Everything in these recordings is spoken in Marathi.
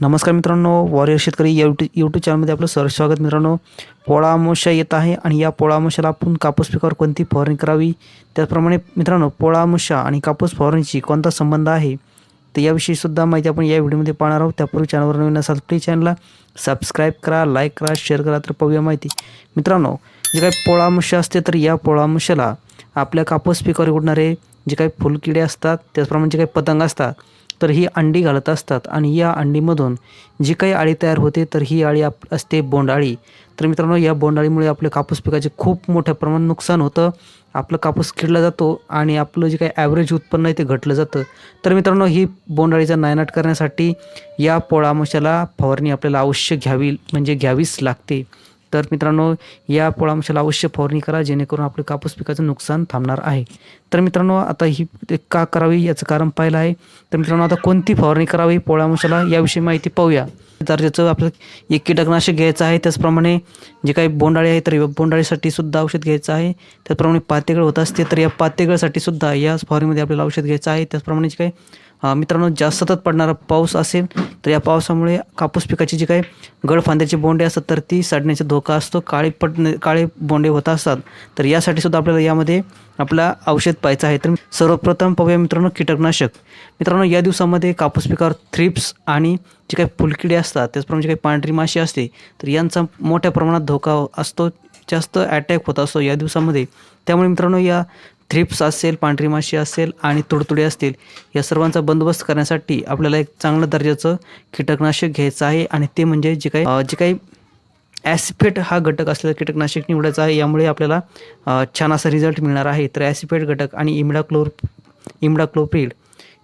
नमस्कार मित्रांनो वॉरियर शेतकरी यूट्यूब यूट्यूब चॅनलमध्ये आपलं सर स्वागत मित्रांनो. पोळा येत आहे आणि या पोळा आपण कापूस पिकावर कोणती फवारणी करावी? त्याचप्रमाणे मित्रांनो पोळा आणि कापूस फवारणीची कोणता संबंध आहे? तर याविषयी सुद्धा माहिती आपण या व्हिडिओमध्ये पाहणार आहोत. त्यापूर्वी चॅनलवर नवीन असाल प्लीज चॅनलला सबस्क्राईब करा लाईक करा शेअर करा तर पाहूया माहिती. मित्रांनो जे काही पोळा असते तर या पोळा आपल्या कापूस पिकावर उडणारे जे काही फुलकिडे असतात त्याचप्रमाणे जे काही पतंग असतात तर ही अंडी घालत असतात. आणि या अंडीमधून जी काही आळी तयार होते तर ही आळी आप असते बोंडाळी तर मित्रांनो या बोंडाळीमुळे आपल्या कापूस पिकाचे खूप मोठ्या प्रमाणात नुकसान होतं. आपलं कापूस किडला जातो आणि आपलं जे काही ॲव्हरेज उत्पन्न आहे ते घटलं जातं. तर मित्रांनो ही बोंडाळीचा नायनाट करण्यासाठी या पोळामशाला फवारणी आपल्याला अवश्य घ्यावी म्हणजे घ्यावीच लागते. तर मित्रांनो या पोळामशाला अवश्य फवारणी करा जेणेकरून आपलं कापूस पिकाचं नुकसान थांबणार आहे. तर मित्रांनो आता ही का करावी याचं कारण पाहिलं आहे. तर मित्रांनो आता कोणती फवारणी करावी पोळामशाला याविषयी माहिती पाहूया. दर्जाचं आपलं एक कीटकनाशक घ्यायचं आहे त्याचप्रमाणे जे काही बोंडाळी आहे तर बोंडाळीसाठी सुद्धा औषध घ्यायचं आहे. त्याचप्रमाणे पातेगळ होत असते तर या पातेगळसाठी सुद्धा या फवारणीमध्ये आपल्याला औषध घ्यायचं आहे. त्याचप्रमाणे जे काही मित्रांनो जास्त सतत पडणारा पाऊस असेल तर या पावसामुळे कापूस पिकाची जी काही गळफांद्याचे बोंडे असतात तर ती सडण्याचा धोका असतो. काळे पडणे काळे बोंडे होत असतात तर यासाठी सुद्धा आपल्याला यामध्ये आपला औषध पाहायचं आहे. तर सर्वप्रथम पाहूया मित्रांनो कीटकनाशक. मित्रांनो या दिवसामध्ये कापूस पिकावर थ्रिप्स आणि जे काही फुलकिडे असतात त्याचप्रमाणे जे काही पांढरी माशी असते तर यांचा मोठ्या प्रमाणात धोका असतो जास्त अटॅक होत असतो या दिवसामध्ये. त्यामुळे मित्रांनो या थ्रिप्स असेल पांढरी माशी असेल आणि तुडतुडे असतील या सर्वांचा बंदोबस्त करण्यासाठी आपल्याला एक चांगलं दर्जाचं कीटकनाशक घ्यायचं आहे आणि ते म्हणजे जे काही जे काही ॲसिफेट हा घटक असलेलं कीटकनाशक निवडायचा आहे यामुळे आपल्याला छान असा रिझल्ट मिळणार आहे. तर ॲसिफेट घटक आणि इमिडाक्लोर इमिडाक्लोप्रीड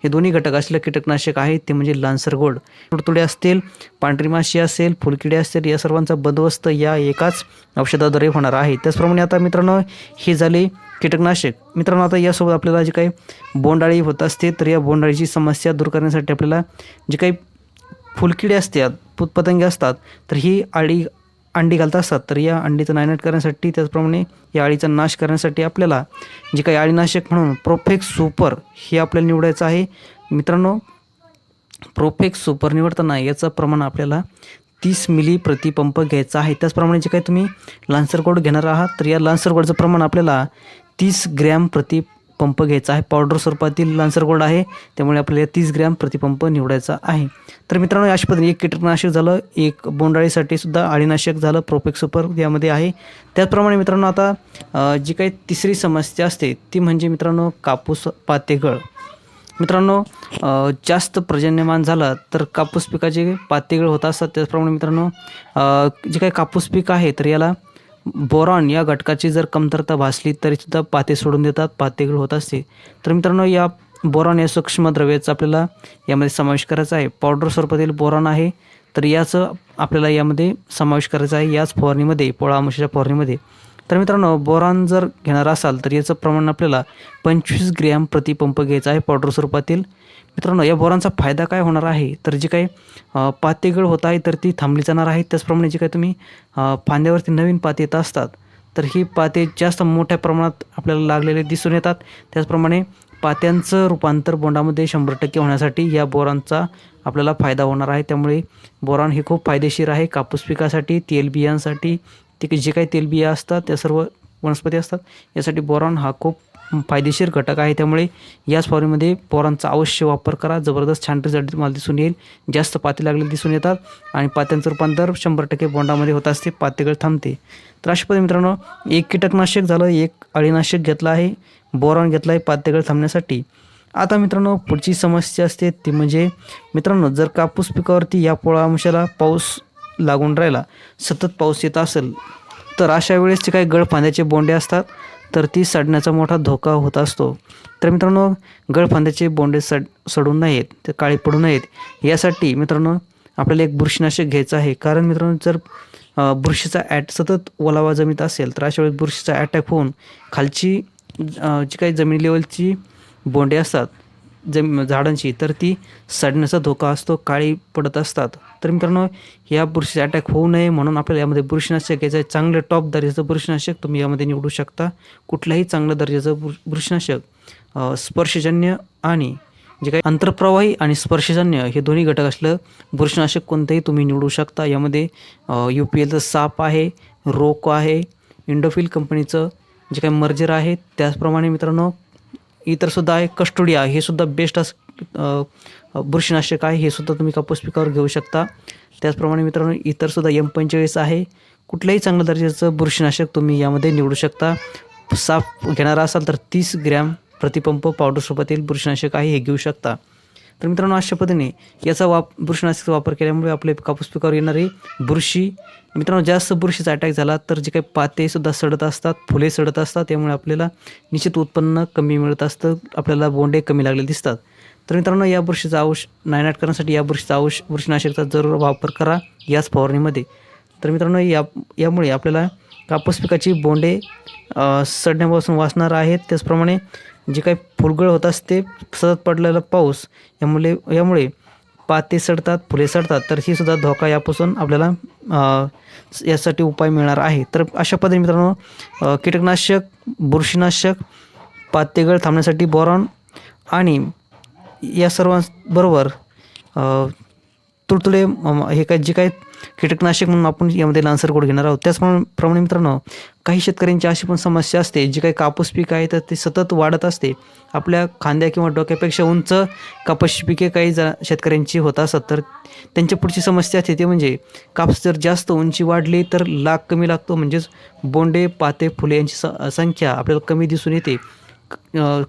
हे दोन्ही घटक असलेलं कीटकनाशक आहे ते म्हणजे लान्सर गोल्ड. तुडतुडे असतील पांढरी माशी असेल फुलकिडे असतील या सर्वांचा बंदोबस्त या एकाच औषधाद्वारे होणार आहे. त्याचप्रमाणे आता मित्रांनो हे झाले कीटकनाशक. मित्रांनो आता यासोबत आपल्याला जे काही बोंडाळी होत असते तर या बोंडाळीची समस्या दूर करण्यासाठी आपल्याला जे काही फुलकिडे असतात पुतपतंगे असतात तर ही आळी अंडी घालत असतात. तर या अंडीचं नायनाट करण्यासाठी त्याचप्रमाणे या अळीचा नाश करण्यासाठी आपल्याला जे काही अळीनाशक म्हणून प्रोफेक्स सुपर हे आपल्याला निवडायचं आहे. मित्रांनो प्रोफेक्स सुपर निवडताना याचं प्रमाण आपल्याला तीस मिली प्रतिपंप घ्यायचा आहे. त्याचप्रमाणे जे काही तुम्ही लान्सर गोड घेणार आहात तर या लान्सर गोडचं प्रमाण आपल्याला तीस ग्रॅम प्रति पंप घ्यायचा आहे. पावडर स्वरूपातील लान्सर गोल्ड आहे. त्यामुळे आपल्याला तीस ग्रॅम प्रतिपंप निवडायचा आहे. तर मित्रांनो अशा पद्धतीने एक कीटकनाशक झालं एक बोंडाळीसाठी सुद्धा आळीनाशक झालं प्रोपेक्स सुपर यामध्ये आहे. त्याचप्रमाणे मित्रांनो आता जी काही तिसरी समस्या असते ती म्हणजे मित्रांनो कापूस पातेगळ. मित्रांनो जास्त पर्जन्यमान झालं तर कापूस पिकाचे पातेगळ होत असतात. त्याचप्रमाणे मित्रांनो जे काही कापूस पीक आहे तर याला बोरॉन या घटकाची जर कमतरता भासली तरीसुद्धा पाते सोडून देतात पातेगळ होत असते तर मित्रांनो या बोरॉन या सूक्ष्म द्रव्याचा आपल्याला यामध्ये समावेश करायचा आहे. पावडर स्वरूपातील बोरॉन आहे. तर याचं आपल्याला यामध्ये समावेश करायचा आहे याच फवारणीमध्ये पोळा फवारणीमध्ये. तर मित्रांनो बोरॉन जर घेणार असाल तर याचं प्रमाण आपल्याला पंचवीस ग्रॅम प्रतिपंप घ्यायचं आहे पावडर स्वरूपातील. मित्रांनो या बोरांचा फायदा काय होणार आहे? तर जे काही पातेगळ होत आहे तर ती थांबली जाणार आहे. त्याचप्रमाणे जे काही तुम्ही फांद्यावरती नवीन पाते येत असतात तर ही पाते जास्त मोठ्या प्रमाणात आपल्याला लागलेले दिसून येतात. त्याचप्रमाणे पात्यांचं रूपांतर बोंडामध्ये शंभर टक्के होण्यासाठी या बोरांचा आपल्याला फायदा होणार आहे. त्यामुळे बोरान हे खूप फायदेशीर आहे. कापूस पिकासाठी तेलबियांसाठी ते जे काही तेलबिया असतात त्या सर्व वनस्पती असतात यासाठी बोरॉन हा खूप फायदेशीर घटक आहे. त्यामुळे याच फवारणीमध्ये पोरांचा अवश्य वापर करा. जबरदस्त छान रिझल्ट तुम्हाला दिसून येईल. जास्त पाते लागलेले दिसून येतात आणि पात्यांचं रूपांतर शंभर टक्के बोंडामध्ये होत असते. पातेगळ थांबते. तर अशा पद्धती मित्रांनो एक कीटकनाशक झालं एक अळीनाशक घेतलं आहे. बोरॉन घेतला आहे पातेगळ थांबण्यासाठी. आता मित्रांनो पुढची समस्या असते ती म्हणजे मित्रांनो जर कापूस पिकावरती या पोळा अंशाला पाऊस लागून राहिला सतत पाऊस येत असेल तर अशा वेळेस जे काही गळफांद्याचे बोंडे असतात तर ती सडण्याचा मोठा धोका होत असतो. तर मित्रांनो गळफांद्याचे बोंडे सड सडू नयेत ते काळी पडू नयेत. यासाठी मित्रांनो आपल्याला एक बुरशीनाशक घ्यायचं आहे. कारण मित्रांनो जर बुरशीचा ॲट सतत ओलावा जमीत असेल तर अशा वेळेस बुरशीचा ॲटॅक होऊन खालची जी काही जमीन लेवलची बोंडे असतात जम झाडांची तर ती सडण्याचा धोका असतो काळी पडत असतात. तर मित्रांनो या बुरशीचा अटॅक होऊ नये म्हणून आपल्याला यामध्ये बुरशीनाशक घ्यायचं आहे. चांगलं टॉप दर्जाचं बुरशीनाशक तुम्ही यामध्ये निवडू शकता. कुठल्याही चांगलं दर्जाचं बुर बुरशीनाशक स्पर्शजन्य आणि जे काही आंतरप्रवाही आणि स्पर्शजन्य हे दोन्ही घटक असलं बुरशीनाशक कोणतंही तुम्ही निवडू शकता. यामध्ये यू पी एलचं साप आहे रोको आहे इंडोफिल कंपनीचं जे काही मर्जर आहे त्याचप्रमाणे मित्रांनो इतरसुद्धा आहे. कस्टोडिया हे सुद्धा बेस्ट अस बुरशीनाशक आहे. हे सुद्धा तुम्ही कापूस पिकावर घेऊ शकता. त्याचप्रमाणे मित्रांनो इतरसुद्धा एम पंचेचाळीस आहे. कुठल्याही चांगल्या दर्जाचं बुरशीनाशक तुम्ही यामध्ये निवडू शकता. साफ घेणारा असाल तर तीस ग्रॅम प्रतिपंप पावडरसोबतील बुरशीनाशक आहे. हे घेऊ शकता. तर मित्रांनो अशा पद्धतीने याचा वाप बुरशीनाशकाचा वापर केल्यामुळे आपले कापूस पिकावर येणारी बुरशी मित्रांनो जास्त बुरशीचा अटॅक झाला तर जे काही पातेसुद्धा सडत असतात फुले सडत असतात त्यामुळे आपल्याला निश्चित उत्पन्न कमी मिळत असतं आपल्याला बोंडे कमी लागले दिसतात. तर मित्रांनो या बुरशीचा औष नायनाट करण्यासाठी या बुरशीचा औष बुरशीनाशकचा जरूर वापर करा याच फवारणीमध्ये. तर मित्रांनो या यामुळे आपल्याला कापूस पिकाची बोंडे सडण्यापासून वाचणार आहेत. त्याचप्रमाणे जे काही फुलगळ होत असते सतत पडलेला पाऊस यामुळे यामुळे पाते सडतात फुले सडतात तर ही सुद्धा धोका यापासून आपल्याला यासाठी उपाय मिळणार आहे. तर अशा पद्धतीने मित्रांनो कीटकनाशक बुरशीनाशक पातेगळ थांबण्यासाठी बोरॉन आणि या सर्वांबरोबर तुडतुडे हे काय जे काय कीटकनाशक म्हणून आपण यामध्ये लान्सर कोड घेणार आहोत त्याचप्रमाणे मित्रांनो काही शेतकऱ्यांची अशी पण समस्या असते जी काही कापूस पीक आहे तर ते सतत वाढत असते. आपल्या खांद्या किंवा डोक्यापेक्षा उंच कापूस पिके काही जा शेतकऱ्यांची होत असतात तर त्यांच्या पुढची समस्या असते ते म्हणजे कापूस जर जास्त उंची वाढली तर लाग कमी लागतो म्हणजेच बोंडे पाते फुले यांची स संख्या आपल्याला कमी दिसून येते.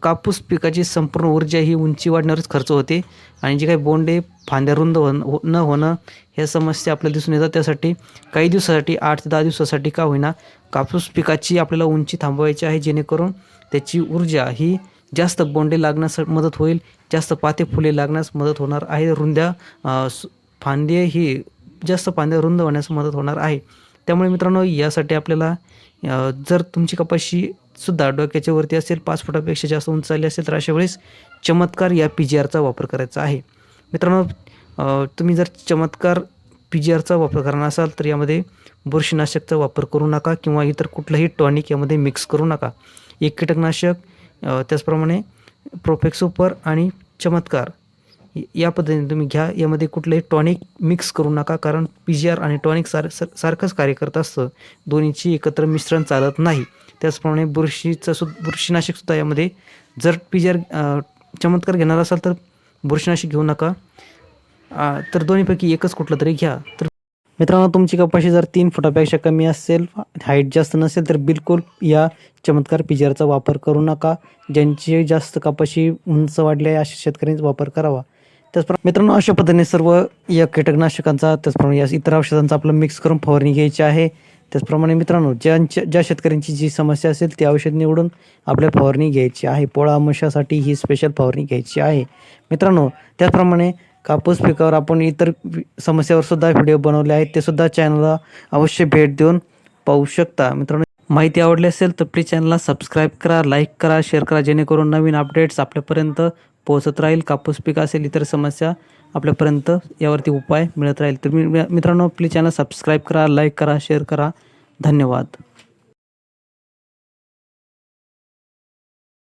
कापूस पिकाची संपूर्ण ऊर्जा ही उंची वाढण्यावरच खर्च होते. आणि जे काही बोंडे फांद्या रुंद हो न होणं ह्या समस्या आपल्याला दिसून येतात. त्यासाठी काही दिवसासाठी आठ ते दहा दिवसासाठी का होईना कापूस पिकाची आपल्याला उंची थांबवायची आहे. जेणेकरून त्याची ऊर्जा ही जास्त बोंडे लागण्यास मदत होईल. जास्त पाते फुले लागण्यास मदत होणार आहे. रुंद्या फांदे ही जास्त फांद्या रुंद होण्यास मदत होणार आहे. त्यामुळे मित्रांनो यासाठी आपल्याला जर तुमची कपाशी सुद्धा डोक्याच्या वरती असेल पाच फुटापेक्षा जास्त उंच आली असेल तर अशा वेळेस चमत्कार या पी जी आरचा वापर करायचा आहे. मित्रांनो तुम्ही जर चमत्कार पी जी आरचा वापर करणार असाल तर यामध्ये बुरशीनाशकचा वापर करू नका किंवा इतर कुठलंही टॉनिक यामध्ये मिक्स करू नका. एक कीटकनाशक त्याचप्रमाणे प्रोफेक्सोपर आणि चमत्कार. या पद्धतीने तुम्ही घ्या. यामध्ये कुठलंही टॉनिक मिक्स करू नका. कारण पी जी आर आणि टॉनिक सार सारखंच कार्य करत असतं. दोन्हीची एकत्र मिश्रण चालत नाही. त्याचप्रमाणे बुरशीचं सु बुरशीनाशकसुद्धा यामध्ये जर पी जी आर चमत्कार घेणार असाल तर बुरशीनाशक घेऊ नका. तर दोन्हीपैकी एकच कुठलं तरी घ्या. तर मित्रांनो तुमची कपाशी जर तीन फुटापेक्षा कमी असेल हाईट जास्त नसेल तर बिलकुल या चमत्कार पिजरचा वापर करू नका. ज्यांची जास्त कपाशी उंच वाढली आहे अशा शेतकऱ्यांचा वापर करावा. त्याचप्रमाणे मित्रांनो अशा पद्धतीने सर्व या कीटकनाशकांचा त्याचप्रमाणे या इतर औषधांचा आपलं मिक्स करून फवारणी घ्यायची आहे. त्याचप्रमाणे मित्रांनो ज्यांच्या ज्या शेतकऱ्यांची जी समस्या असेल ती औषध निवडून आपल्या फवारणी घ्यायची आहे. पोळा मशासाठी ही स्पेशल फवारणी घ्यायची आहे. मित्रांनो त्याचप्रमाणे कापूस पिकावर आपण इतर समस्यावर सुद्धा व्हिडिओ बनवले आहेत. ते सुद्धा चॅनलला अवश्य भेट देऊन पाहू शकता. मित्रांनो माहिती आवडली असेल तर प्लीज चॅनलला सबस्क्राईब करा लाईक करा शेअर करा जेणेकरून नवीन अपडेट्स आपल्यापर्यंत पोहोचत राहील कापूस पीक असेल इतर समस्या आपल्यापर्यंत यावरती उपाय मिळत राहील. तर मी मित्रांनो आपली चॅनल सबस्क्राईब करा लाईक करा शेअर करा. धन्यवाद.